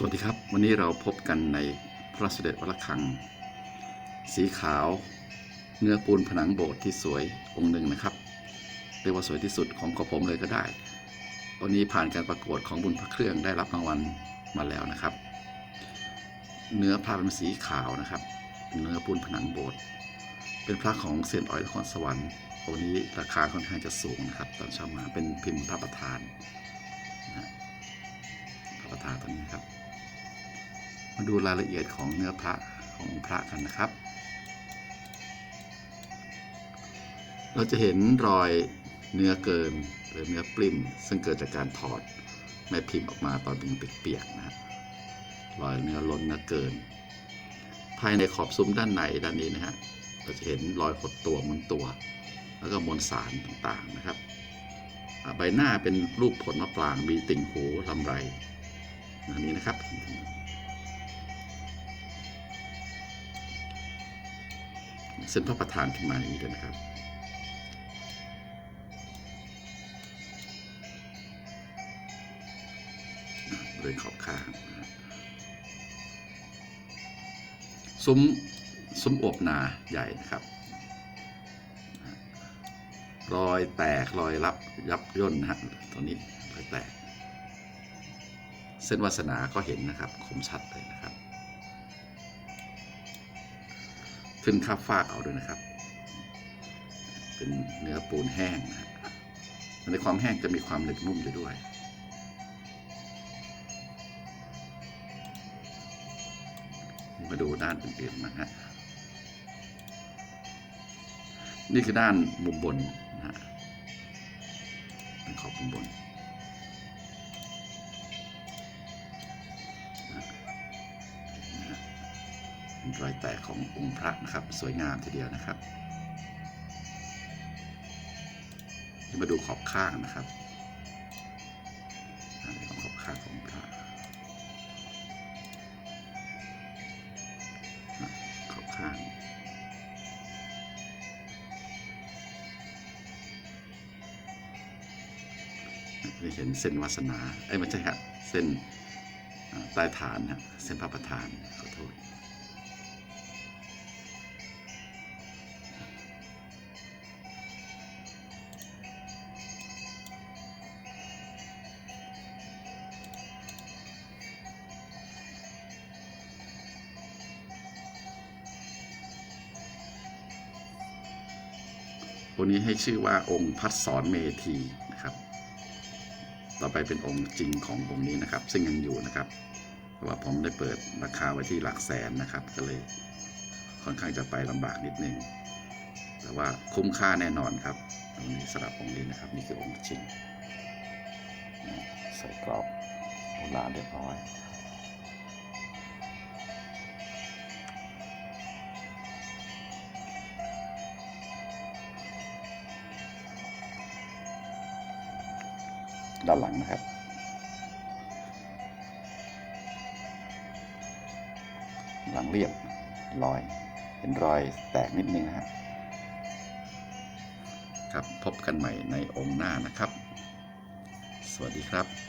สวัสดีครับ วันนี้เราพบกันในพระเสด็จวระฆัง สีขาว เนื้อปูนผนังโบสถ์ที่สวยองค์หนึ่งนะครับ เรียกว่าสวยที่สุดของกระผมเลยก็ได้วันนี้ผ่านการประกวดของบุญพระเครื่องได้รับรางวัลมาแล้วนะครับ เนื้อพระเป็นสีขาวนะครับ เนื้อปูนผนังโบสถ์เป็นพระของเซียนอ้อยนครสวรรค์องค์นี้ราคาค่อนข้างจะสูงนะครับตอนเช้ามาเป็นพิมพ์พระประธานนะพระประธานตัวนี้ครับ มาดูรายละเอียดของเนื้อพระของพระกันนะครับ เราจะเห็นรอยเนื้อเกินหรือเนื้อปลิ้นซึ่งเกิดจากการถอดแม่พิมพ์ออกมาตอนเป็นเปียกๆนะครับรอยเนื้อล้นเนื้อเกิน ภายในขอบซุ้มด้านในด้านนี้นะฮะเราจะเห็นรอยขดตัวม้วนตัว แล้วก็มวลสารต่างๆนะครับใบหน้าเป็นรูปผลมะปรางมีติ่งหูลำไรอันนี้นะครับ เส้นพระประธานขึ้นมาอย่างนี้ด้วยนะครับ เลยขอบข้างซุ้มซุ้มอบนาใหญ่นะครับ รอยแตกรอยรับยับย่นนะฮะตัวนี้รอยแตก เส้นวาสนาก็เห็นนะครับ คมชัดเลยนะครับ ขึ้นข้าฟากเอาด้วยนะครับ เป็นเนื้อปูนแห้งนะฮะในความแห้งจะมีความหนึบนุ่มอยู่ด้วยมาดูด้านอื่นๆนะฮะนี่คือด้านมุมบนนะฮะเป็นขอบมุมบน เป็นรอยแตกขององค์พระนะครับ สวยงามทีเดียวนะครับมาดูขอบข้างนะครับขอบข้างของพระขอบข้างจะเห็นเส้นวาสนา เอ้ยไม่ใช่ครับ เส้นใต้ฐานนะเส้นพระประธาน ขอโทษ ค์นี้ให้ชื่อว่าองค์พัดสอนเมธีนะครับ ต่อไปเป็นองค์จริงขององค์นี้นะครับ ซึ่งยังอยู่นะครับเพราะว่าผมได้เปิดราคาไว้ที่หลักแสนนะครับ ก็เลยค่อนข้างจะไปลำบากนิดนึง แต่ว่าคุ้มค่าแน่นอนครับองนี้สำหรับองค์นี้นะครับ นี่คือองค์จริงใส่กรอบโบราณเรียบร้อย ด้านหลังนะครับ หลังเรียบรอย เห็นรอยแตกนิดนึงนะฮะครับพบกันใหม่ในองค์หน้านะครับ สวัสดีครับ